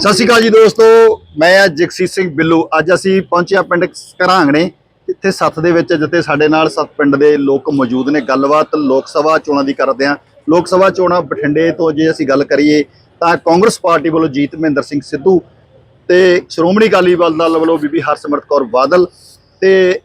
ਸਤਿ ਸ਼੍ਰੀ ਅਕਾਲ ਜੀ ਦੋਸਤੋ, ਮੈਂ ਆ ਜਗਸੀਤ ਸਿੰਘ ਬਿੱਲੂ। ਅੱਜ ਅਸੀਂ ਪਹੁੰਚੇ ਆ ਪਿੰਡ ਘਰਾਂਗਣੇ ਇੱਥੇ ਸੱਥ ਦੇ ਵਿੱਚ ਜਿੱਥੇ ਸਾਡੇ ਨਾਲ ਸੱਤ ਪਿੰਡ ਦੇ ਲੋਕ ਮੌਜੂਦ ਨੇ। ਗੱਲਬਾਤ ਲੋਕ ਸਭਾ ਚੋਣਾਂ ਦੀ ਕਰਦੇ ਆ ਲੋਕ ਸਭਾ ਚੋਣਾਂ ਬਠਿੰਡੇ ਤੋਂ ਜੇ ਅਸੀਂ ਗੱਲ ਕਰੀਏ, ਤਾਂ ਕਾਂਗਰਸ ਪਾਰਟੀ ਵੱਲੋਂ ਜੀਤ ਮਹਿੰਦਰ ਸਿੰਘ ਸਿੱਧੂ ਤੇ ਸ਼੍ਰੋਮਣੀ ਅਕਾਲੀ ਦਲ ਵੱਲੋਂ ਬੀਬੀ ਹਰਸਿਮਰਤ ਕੌਰ ਬਾਦਲ ਤੇ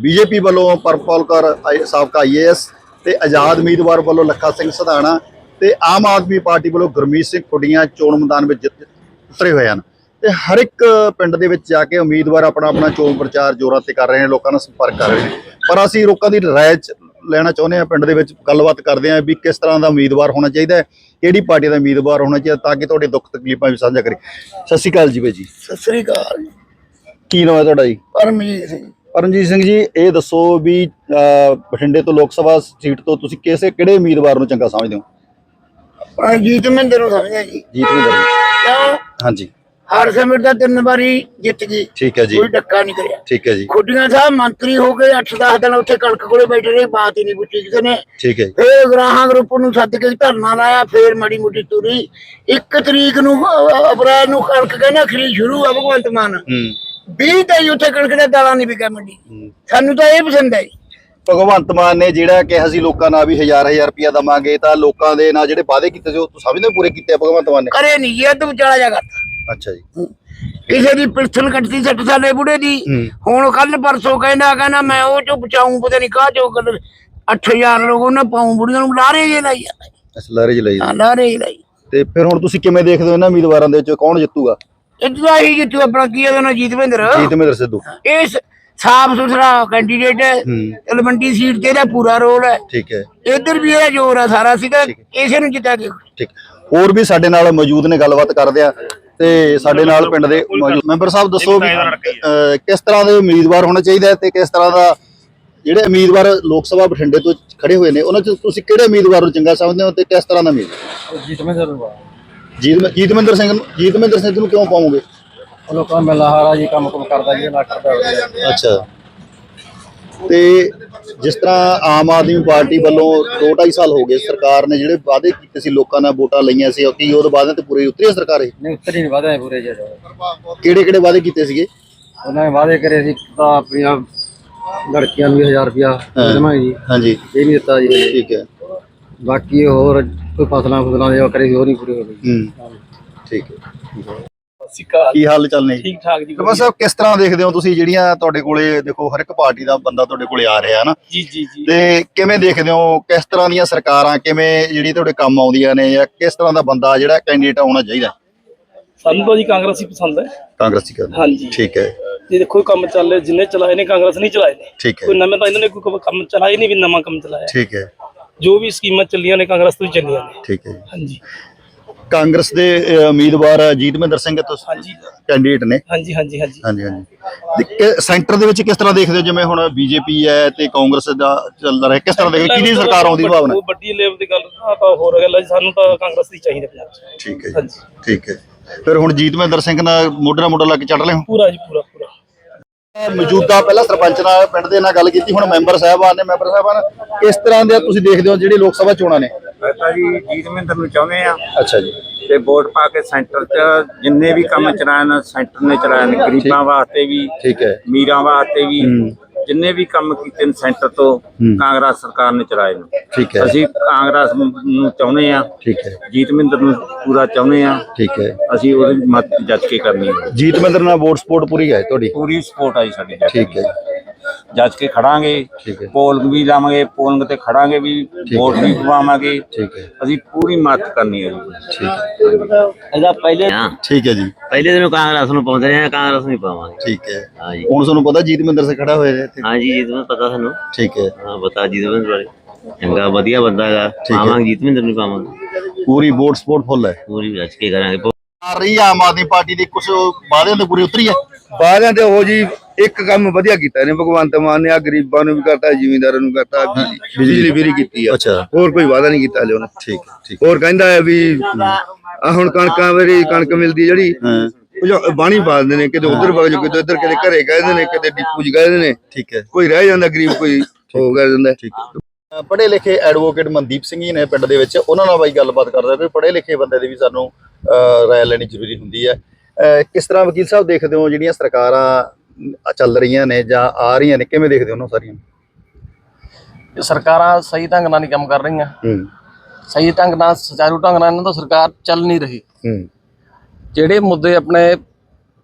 ਬੀਜੇਪੀ ਵੱਲੋਂ ਪਰਪਾਲ ਕੌਰ ਆਈ- ਸਾਬਕਾ ਆਈਏਐਸ ਤੇ ਆਜ਼ਾਦ ਉਮੀਦਵਾਰ ਵੱਲੋਂ ਲੱਖਾ ਸਿੰਘ ਸਧਾਣਾ ਤੇ ਆਮ ਆਦਮੀ ਪਾਰਟੀ ਵੱਲੋਂ ਗੁਰਮੀਤ ਸਿੰਘ ਖੁੱਡੀਆਂ ਚੋਣ ਮੈਦਾਨ ਵਿੱਚ ਜਿੱਤ- ਉਤਰੇ ਹੋਏ ਹਨ। ਤੇ ਹਰ ਇੱਕ ਪਿੰਡ ਦੇ ਵਿੱਚ ਜਾ ਕੇ ਉਮੀਦਵਾਰ ਆਪਣਾ ਆਪਣਾ ਚੋਣ ਪ੍ਰਚਾਰ ਜ਼ੋਰਾਂ ਤੇ ਕਰ ਰਹੇ ਨੇ ਲੋਕਾਂ ਨਾਲ ਸੰਪਰਕ ਕਰ ਰਹੇ ਨੇ। ਪਰ ਅਸੀਂ ਲੋਕਾਂ ਦੀ ਰਾਏ ਲੈਣਾ ਚਾਹੁੰਦੇ ਹਾਂ ਪਿੰਡ ਦੇ ਵਿੱਚ ਗੱਲਬਾਤ ਕਰਦੇ ਹਾਂ ਵੀ ਕਿਸ ਤਰ੍ਹਾਂ ਦਾ ਉਮੀਦਵਾਰ ਹੋਣਾ ਚਾਹੀਦਾ ਹੈ ਕਿਹੜੀ ਪਾਰਟੀ ਦਾ ਉਮੀਦਵਾਰ ਹੋਣਾ ਚਾਹੀਦਾ ਤਾਂ ਕਿ ਤੁਹਾਡੇ ਦੁੱਖ ਤਕਲੀਫਾਂ ਵੀ ਸਾਂਝਾ ਕਰੇ। ਸਤਿ ਸ਼੍ਰੀ ਅਕਾਲ ਜੀ ਬਾਈ ਜੀ। ਸਤਿ ਸ੍ਰੀ ਅਕਾਲ ਜੀ। ਕੀ ਨਾਮ ਹੈ ਤੁਹਾਡਾ ਜੀ? ਪਰਮਜੀਤ ਸਿੰਘ। ਪਰਮਜੀਤ ਸਿੰਘ ਜੀ ਇਹ ਦੱਸੋ ਵੀ ਬਠਿੰਡੇ ਤੋਂ ਲੋਕ ਸਭਾ ਸੀਟ ਤੋਂ ਤੁਸੀਂ ਕਿਸੇ ਕਿਹੜੇ ਉਮੀਦਵਾਰ ਨੂੰ ਚੰਗਾ ਸਮਝਦੇ ਹੋ? ਜੀਤ ਮਹਿੰਦਰ ਨੂੰ ਸਮਝਿਆ ਜੀ। ਜੀਤ ਮਹਿੰਦਰ ਕਿਉਂ ਹਾਂਜੀ। ਹਰ ਸਮੇਂ ਦਾ ਤਿੰਨ ਵਾਰੀ ਜਿੱਤ ਗਈ। ਠੀਕ ਹੈ ਜੀ। ਕੋਈ ਡੱਕਾ ਨਹੀਂ ਕਰਿਆ। ਠੀਕ ਹੈ ਜੀ। ਖੁੱਡੀਆਂ ਸਾਹਿਬ ਮੰਤਰੀ ਹੋ ਗਏ 8-10 ਦਿਨ ਉੱਥੇ ਕਣਕ ਕੋਲੇ ਬੈਠੇ ਰਹੇ ਬਾਤ ਹੀ ਨਹੀਂ ਪੁੱਛੀ ਕਿਸੇ ਨੇ। ਠੀਕ ਹੈ ਜੀ। ਫੇਰ ਗ੍ਰਾਹਾਂ ਗਰੁੱਪ ਨੂੰ ਸੱਦ ਕੇ ਧਰਨਾ ਲਾਇਆ ਫੇਰ ਮੜੀ ਮੁੱਟੀ ਤੁਰੀ। ਇੱਕ ਤਰੀਕ ਨੂੰ ਅਪ੍ਰੈਲ ਨੂੰ ਕਣਕ ਕਹਿੰਦਾ ਖਰੀ ਸ਼ੁਰੂ ਆ ਭਗਵੰਤ ਮਾਨ। ਹੂੰ। 20 ਤੇ ਉੱਥੇ ਕਣਕ ਦਾ ਦਾਣਾ ਨਹੀਂ ਵਿਕਿਆ ਮੰਡੀ। ਸਾਨੂੰ ਤਾਂ ਇਹ ਪਸੰਦ ਹੈ ਜੀ। ਭਗਵੰਤ ਮਾਨ ਨੇ ਜਿਹੜਾ ਕਿਹਾ ਸੀ ਲੋਕਾਂ ਨਾਲ ਵੀ ਹਜ਼ਾਰ ਹਜ਼ਾਰ ਰੁਪਇਆ ਦਵਾਂਗੇ ਤਾਂ ਲੋਕਾਂ ਦੇ ਨਾਲ ਜਿਹੜੇ ਵਾਅਦੇ ਕੀਤੇ ਸੀ ਉਹ ਤੁਸੀਂ ਸਮਝਦੇ ਹੋ ਪੂਰੇ ਕੀਤੇ ਆ ਭਗਵੰਤ ਮਾਨ ਨੇ? ਕਰੇ ਨਹੀਂ ਜੀ ਅੱਧ ਵਿਚਾਲਾ ਜਾ ਕਰਤਾ। ਅੱਛਾ ਜੀ। ਕਿਸੇ ਦੀ ਪਿਲਸਨ ਕੱਟਦੀ 60 ਸਾਲੇ ਬੁੜੇ ਦੀ। ਹੂੰ। ਹੁਣ ਕੱਲ ਪਰਸੋਂ ਕਹਿੰਦਾ ਕਹਿੰਦਾ ਮੈਂ ਉਹ ਚੋਂ ਬਚਾਉਂ ਪਤਾ ਨਹੀਂ ਕਾਹ ਚੋਂ ਗੱਲ 8000 ਲੋਕ ਉਹਨੇ ਪਾਉਂ ਬੁੜੀਆਂ ਨੂੰ ਲਾਰੇ ਜੇ ਲਾਈ ਆ ਅੱਛਾ ਲਾਰੇ ਚ ਲਈ ਹਾਂ, ਲਾਰੇ ਜੇ ਲਾਈ। ਤੇ ਫਿਰ ਹੁਣ ਤੁਸੀਂ ਕਿਵੇਂ ਦੇਖਦੇ ਹੋ ਇਹਨਾਂ ਉਮੀਦਵਾਰਾਂ ਦੇ ਵਿੱਚ? ਕੌਣ ਜਿੱਤੂਗਾ? ਇੱਦਾਂ ਹੀ ਜਿੱਤੂ ਆਪਣਾ ਕੀ ਉਹਦਾ ਨਾਂ? ਜੀਤ ਮਹਿੰਦਰ ਸਿੱਧੂ। ਇਸ ਸਾਫ਼ ਸੁਥਰਾ ਕੈਂਡੀਡੇਟ ਹੈ। ਹੂੰ। ਤਲਵੰਡੀ ਸੀਟ ਤੇ ਇਹਦਾ ਪੂਰਾ ਰੋਲ ਹੈ। ਠੀਕ ਹੈ। ਇੱਧਰ ਵੀ ਇਹਦਾ ਜ਼ੋਰ ਆ ਸਾਰਾ ਸੀਗਾ ਇਸੇ ਨੂੰ ਜਿੱਤਾ ਕੇ ਠੀਕ। ਹੋਰ ਵੀ ਸਾਡੇ ਨਾਲ ਮੌਜੂਦ ਨੇ ਗੱਲਬਾਤ ਕਰਦੇ ਆ। ਤੇ ਸਾਡੇ ਨਾਲ ਪਿੰਡ ਦੇ ਮੌਜੂਦ ਮੈਂਬਰ ਸਾਹਿਬ ਦੱਸੋ ਕਿਸ ਤਰ੍ਹਾਂ ਦੇ ਉਮੀਦਵਾਰ ਹੋਣਾ ਚਾਹੀਦਾ ਹੈ ਤੇ ਕਿਸ ਤਰ੍ਹਾਂ ਦਾ ਜਿਹੜੇ ਉਮੀਦਵਾਰ ਲੋਕ ਸਭਾ ਬਠਿੰਡੇ ਤੋਂ ਖੜੇ ਹੋਏ ਨੇ ਉਹਨਾਂ ਚ ਤੁਸੀਂ ਕਿਹੜੇ ਉਮੀਦਵਾਰ ਨੂੰ ਚੰਗਾ ਸਮਝਦੇ ਹੋ ਤੇ ਕਿਸ ਤਰ੍ਹਾਂ ਦਾ ਉਮੀਦਵਾਰ? ਜੀਤਮਿੰਦਰ ਸਿੰਘ ਨੂੰ ਜੀਤਮਿੰਦਰ ਸਿੰਘ ਨੂੰ ਕਿਉਂ ਪਾਉਂਗੇ ਉਹ ਲੋਕਾਂ ਮੇਲਾ ਹਾਰਾ ਜੀ ਕੰਮ ਕੰਮ ਕਰਦਾ ਜੀ ਨਾ ਕਰਦਾ। ਅੱਛਾ। ਤੇ ਜਿਸ ਤਰ੍ਹਾਂ ਆਮ ਆਦਮੀ ਪਾਰਟੀ ਵੱਲੋਂ 2.5 ਸਾਲ ਹੋ ਗਏ ਸਰਕਾਰ ਨੇ ਜਿਹੜੇ ਵਾਅਦੇ ਕੀਤੇ ਸੀ ਲੋਕਾਂ ਨਾਲ ਵੋਟਾਂ ਲਈਆਂ ਸੀ ਕੀ ਉਹਦੇ ਵਾਅਦਿਆਂ ਤੇ ਪੂਰੀ ਉਤਰੀ ਸਰਕਾਰ ਇਹ? ਨਹੀਂ ਉੱਤਰ ਨਹੀਂ ਵਾਦਾ ਪੂਰੇ ਜਿਹੜੇ। ਕਿਹੜੇ ਕਿਹੜੇ ਵਾਅਦੇ ਕੀਤੇ ਸੀਗੇ? ਉਹਨਾਂ ਨੇ ਵਾਅਦੇ ਕਰੇ ਸੀ ਤਾਂ ਆਪਣੀਆਂ ਲੜਕੀਆਂ ਨੂੰ 1000 ਰੁਪਿਆ ਦੇਵਾਂਗੇ ਜੀ। ਹਾਂਜੀ। ਇਹ ਨਹੀਂ ਦਿੱਤਾ ਜੀ। ਠੀਕ ਹੈ। ਬਾਕੀ ਹੋਰ ਕੋਈ ਫਸਲਾਂ ਫਸਲਾਂ ਦੇ ਕਰੇ ਉਹ ਨਹੀਂ ਪੂਰੇ ਹੋਏ ਹੂੰ। ਠੀਕ ਹੈ। ਸਿੱਕਾ ਕੀ ਹਾਲ ਚਾਲ ਨੇ ਜੀ? ਠੀਕ ਠਾਕ ਜੀ ਬਸ ਕਿਸ ਤਰ੍ਹਾਂ ਦੇਖਦੇ ਹੋ ਤੁਸੀਂ ਜਿਹੜੀਆਂ ਤੁਹਾਡੇ ਕੋਲੇ ਦੇਖੋ ਹਰ ਇੱਕ ਪਾਰਟੀ ਦਾ ਬੰਦਾ ਤੁਹਾਡੇ ਕੋਲੇ ਆ ਰਿਹਾ ਨਾ? ਜੀ ਜੀ ਜੀ। ਤੇ ਕਿਵੇਂ ਦੇਖਦੇ ਹੋ ਕਿਸ ਤਰ੍ਹਾਂ ਦੀਆਂ ਸਰਕਾਰਾਂ ਕਿਵੇਂ ਜਿਹੜੀ ਤੁਹਾਡੇ ਕੰਮ ਆਉਂਦੀਆਂ ਨੇ ਜਾਂ ਕਿਸ ਤਰ੍ਹਾਂ ਦਾ ਬੰਦਾ ਜਿਹੜਾ ਕੈਂਡੀਡੇਟ ਆਉਣਾ ਚਾਹੀਦਾ? ਸਾਨੂੰ ਤਾਂ ਜੀ ਕਾਂਗਰਸ ਹੀ ਪਸੰਦ ਹੈ। ਕਾਂਗਰਸੀ ਕਰਨ। ਹਾਂਜੀ। ਠੀਕ ਹੈ। ਇਹ ਦੇਖੋ ਕੰਮ ਚੱਲ ਰਿਹਾ ਜਿੰਨੇ ਚਲਾਏ ਨੇ ਕਾਂਗਰਸ ਨਹੀਂ ਚਲਾਏ ਨੇ। ਠੀਕ ਹੈ। ਕੋਈ ਨਵੇਂ ਤਾਂ ਇਹਨਾਂ ਨੇ ਕੋਈ ਕੰਮ ਚਲਾਏ ਨਹੀਂ ਵੀ ਨਵਾਂ ਕੰਮ ਚਲਾਇਆ। ਠੀਕ ਹੈ। ਜੋ ਵੀ ਸਕੀਮਾਂ ਚੱਲੀਆਂ ਨੇ ਕਾਂਗਰਸ ਤੋਂ ਹੀ ਚੱਲੀਆਂ ਨੇ। ਠੀਕ ਹੈ ਜੀ। ਹਾਂਜੀ। ਕਾਂਗਰਸ ਦੇ ਅਹ, ਉਮੀਦਵਾਰ ਜੀਤਮਿੰਦਰ ਸਿੰਘ ਤੋਂ ਹਾਂਜੀ। ਕੈਂਡੀਡੇਟ ਨੇ। ਹਾਂਜੀ ਹਾਂਜੀ ਹਾਂਜੀ। ਹਾਂਜੀ ਹਾਂਜੀ। ਸੈਂਟਰ ਦੇ ਵਿੱਚ ਕਿਸ ਤਰ੍ਹਾਂ ਦੇਖਦੇ ਹੋ? ਜਿਵੇਂ ਹੁਣ ਬੀਜੇਪੀ ਹੈ ਤੇ ਕਾਂਗਰਸ ਦਾ ਚੱਲ ਰਿਹਾ ਕਿਸ ਤਰ੍ਹਾਂ ਦੇਖਦੇ ਹੋ? ਕਿਹਦੀ ਸਰਕਾਰ ਆਉਂਦੀ ਭਾਵਨਾ? ਉਹ ਵੱਡੀ ਲੈਵਲ ਦੀ ਗੱਲ ਆ ਤਾਂ ਹੋਰ ਗੱਲ ਹੈ ਜੀ, ਸਾਨੂੰ ਤਾਂ ਕਾਂਗਰਸ ਦੀ ਚਾਹੀਦੀ ਪੰਜਾਬ 'ਚ। ਠੀਕ ਹੈ ਜੀ। ਹਾਂਜੀ। ਠੀਕ ਹੈ ਫਿਰ ਹੁਣ ਜੀਤਮਿੰਦਰ ਸਿੰਘ ਨਾਲ ਮੋਢੇ ਨਾਲ ਮੋਢਾ ਲਾ ਕੇ ਚੱਟ ਲਿਓ ਪੂਰਾ ਜੀ ਪੂਰਾ ਪੂਰਾ। ਮੌਜੂਦਾ ਪਹਿਲਾਂ ਸਰਪੰਚ ਨਾਲ ਪਿੰਡ ਦੇ ਨਾਲ ਗੱਲ ਕੀਤੀ ਹੁਣ ਮੈਂਬਰ ਸਾਹਿਬਾਨ ਨੇ ਮੈਂਬਰ ਸਾਹਿਬਾਨ ਕਿਸ ਤਰ੍ਹਾਂ ਦੇ ਤੁਸੀਂ ਦੇਖਦੇ ਹੋ ਜਿਹੜੀ ਲੋਕ ਸਭਾ ਚੋਣਾਂ ਨੇ? ਮੈਂ ਤਾਂ ਜੀ ਜੀਤ ਮਹਿੰਦਰ ਨੂੰ ਚਾਹੁੰਦੇ ਆ। ਅੱਛਾ ਜੀ। ਤੇ ਵੋਟ ਪਾ ਕੇ ਸੈਂਟਰ 'ਚ ਜਿੰਨੇ ਵੀ ਕੰਮ ਚਲਾਏ ਨੇ ਸੈਂਟਰ ਨੇ ਚਲਾਏ ਨੇ ਗਰੀਬਾਂ ਵਾਸਤੇ ਵੀ ਠੀਕ ਹੈ। ਮੀਰਾਂ ਵਾਸਤੇ ਵੀ ਜਿੰਨੇ ਵੀ ਕੰਮ ਕੀਤੇ ਨੇ ਸੈਂਟਰ ਤੋਂ ਕਾਂਗਰਸ ਸਰਕਾਰ ਨੇ ਚਲਾਏ ਨੇ। ਠੀਕ ਹੈ। ਅਸੀਂ ਕਾਂਗਰਸ ਨੂੰ ਚਾਹੁੰਦੇ ਆ। ਠੀਕ ਹੈ। ਜੀਤ ਮਹਿੰਦਰ ਨੂੰ ਪੂਰਾ ਚਾਹੁੰਦੇ ਆ। ਠੀਕ ਹੈ। ਅਸੀਂ ਉਹਦੀ ਮਤ ਜੱਜ ਕੇ ਕਰਨੀ ਹੈ। ਜੀਤਮਿੰਦਰ ਨਾਲ ਵੋਟ ਸਪੋਰਟ ਪੂਰੀ ਹੈ ਤੁਹਾਡੀ? ਪੂਰੀ ਸਪੋਰਟ ਆਈ ਸਾਡੀ। ਠੀਕ ਹੈ। ਜੱਜ ਕੇ ਖੜਾਂਗੇ ਠੀਕ ਹੈ। ਪੋਲਿੰਗ ਵੀ ਲਾਵਾਂਗੇ ਪੋਲਿੰਗ ਤੇ ਖੜਾਂਗੇ ਵੀ ਵੋਟ ਵੀ ਪਵਾਵਾਂਗੇ। ਠੀਕ ਹੈ। ਅਸੀਂ ਪੂਰੀ ਮਤ ਕਰਨੀ ਹੈ ਜੀ। ਠੀਕ ਹੈ। ਇਹਦਾ ਪਹਿਲੇ ਹਾਂ। ਠੀਕ ਹੈ ਜੀ। ਪਹਿਲੇ ਦਿਨ ਕਾਂਗਰਸ ਨੂੰ ਪਾਉਂਦੇ ਰਹੇ ਹਾਂ, ਕਾਂਗਰਸ ਨੂੰ ਹੀ ਪਾਵਾਂਗੇ ਠੀਕ ਹੈ। ਹਾਂ ਜੀ। ਹੁਣ ਤੁਹਾਨੂੰ ਪਤਾ ਜੀਤਮਿੰਦਰ ਸਿੰਘ ਖੜਾ ਹੋਇਆ ਹੈ ਇੱਥੇ? ਹਾਂ ਜੀ ਜੀਤਮਿੰਦਰ ਪਤਾ ਸਾਨੂੰ। ਠੀਕ ਹੈ। ਹਾਂ ਬਤਾ ਜੀਤਮਿੰਦਰ ਬਾਰੇ। ਚੰਗਾ ਵਧੀਆ ਬੰਦਾ ਹੈਗਾ। ਹੈ। ਪਾਵਾਂਗੇ ਜੀਤਮਿੰਦਰ ਨੂੰ ਪਾਵਾਂਗੇ ਪੂਰੀ ਵੋਟ ਸਪੋਰਟ ਫੁੱਲ ਹੈ। ਪੂਰੀ ਰੱਜ ਕੇ ਕਰਾਂਗੇ। ਆ ਰਹੀ ਹੈ ਆਮ ਆਦਮੀ ਪਾਰਟੀ ਦੀ ਕੁਝ ਵਾਅਦਿਆਂ ਤੇ ਪੂਰੀ ਉਤਰੀ ਹੈ? ਬਾਦਿਆਂ ਤੇ ਉਹ ਜੀ ਇੱਕ ਕੰਮ ਵਧੀਆ ਕੀਤਾ ਨੇ ਭਗਵੰਤ ਮਾਨ ਨੇ ਆ ਗਰੀਬਾਂ ਨੂੰ ਵੀ ਕਰਤਾ ਜ਼ਿਮੀਂਦਾਰਾਂ ਨੂੰ ਕਰਤਾ ਬਿਜਲੀ ਫਰੀ ਕੀਤੀ ਆ। ਅੱਛਾ। ਹੋਰ ਕੋਈ ਵਾਅਦਾ ਨਹੀਂ ਕੀਤਾ ਉਹਨੇ। ਠੀਕ ਠੀਕ ਹੋਰ ਕਹਿੰਦਾ ਹੈ ਵੀ ਆ ਹੁਣ ਕਣਕਾਂ ਵੇਰੀ ਕਣਕ ਮਿਲਦੀ ਜਿਹੜੀ ਬਾਣੀ ਪਾ ਦਿੰਦੇ ਨੇ ਕਿਤੇ ਉਧਰ ਵਗ ਜਾ ਕਿਤੇ ਇੱਧਰ ਕਿਤੇ ਘਰੇ ਕਹਿੰਦੇ ਨੇ ਕਿਤੇ ਡਿਪੂ 'ਚ ਕਹਿੰਦੇ ਨੇ। ਠੀਕ ਹੈ। ਕੋਈ ਰਹਿ ਜਾਂਦਾ ਗਰੀਬ ਕੋਈ ਹੋ। ਗਿਆ ਜਾਂਦਾ। ਠੀਕ ਹੈ। ਪੜ੍ਹੇ ਲਿਖੇ ਐਡਵੋਕੇਟ ਮਨਦੀਪ ਸਿੰਘ ਜੀ ਨੇ ਪਿੰਡ ਦੇ ਵਿੱਚ ਉਹਨਾਂ ਨਾਲ ਬਾਈ ਗੱਲਬਾਤ ਕਰਦੇ ਕੋਈ ਪੜ੍ਹੇ ਲਿਖੇ ਬੰਦੇ ਦੀ ਵੀ ਸਾਨੂੰ ਰਾਏ ਲੈਣੀ ਜ਼ਰੂਰੀ ਹੁੰਦੀ ਹੈ। ਕਿਸ ਤਰ੍ਹਾਂ ਵਕੀਲ ਸਾਹਿਬ ਦੇਖਦੇ ਹੋ ਜਿਹੜੀਆਂ ਸਰਕਾਰਾਂ ਚੱਲ ਰਹੀਆਂ ਨੇ ਜਾਂ ਆ ਰਹੀਆਂ ਨੇ ਕਿਵੇਂ ਦੇਖਦੇ ਹੋ ਉਹਨਾਂ ਸਾਰੀਆਂ? ਇਹ ਸਰਕਾਰਾਂ ਸਹੀ ਢੰਗ ਨਾਲ ਨਹੀਂ ਕੰਮ ਕਰ ਰਹੀਆਂ। ਹੂੰ। ਸਹੀ ਢੰਗ ਨਾਲ ਸੁਚਾਰੂ ਢੰਗ ਨਾਲ ਇਹਨਾਂ ਦਾ ਸਰਕਾਰ ਚੱਲ ਨਹੀਂ ਰਹੀ। ਹੂੰ। ਜਿਹੜੇ ਮੁੱਦੇ ਆਪਣੇ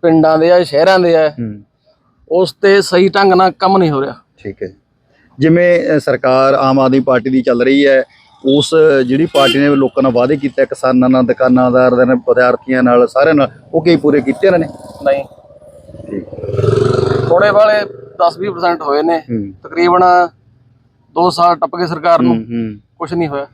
ਪਿੰਡਾਂ ਦੇ ਆ ਸ਼ਹਿਰਾਂ ਦੇ ਆ ਹੂੰ। ਉਸ ਤੇ ਸਹੀ ਢੰਗ ਨਾਲ ਕੰਮ ਨਹੀਂ ਹੋ ਰਿਹਾ। ਠੀਕ ਹੈ। ਜਿਵੇਂ ਸਰਕਾਰ ਆਮ ਆਦਮੀ ਪਾਰਟੀ ਦੀ ਚੱਲ ਰਹੀ ਹੈ ਉਸ ਜਿਹੜੀ ਪਾਰਟੀ ਨੇ ਲੋਕਾਂ ਨਾਲ ਵਾਅਦੇ ਕੀਤੇ ਕਿਸਾਨਾਂ ਨਾਲ ਦੁਕਾਨਾਦਾਰਾਂ ਨਾਲ ਵਿਦਿਆਰਥੀਆਂ ਨਾਲ ਸਾਰਿਆਂ ਨਾਲ ਉਹ ਕੀ ਪੂਰੇ ਕੀਤੇ ਇਹਨਾਂ ਨੇ? ਨਹੀਂ। ਥੋੜੇ ਵਾਲੇ 10-20% ਹੋਏ ਨੇ। ਤਕਰੀਬਨ 2 ਸਾਲ ਟੱਪ ਗਏ ਸਰਕਾਰ ਨੂੰ। ਕੁਝ ਨਹੀਂ ਹੋਇਆ।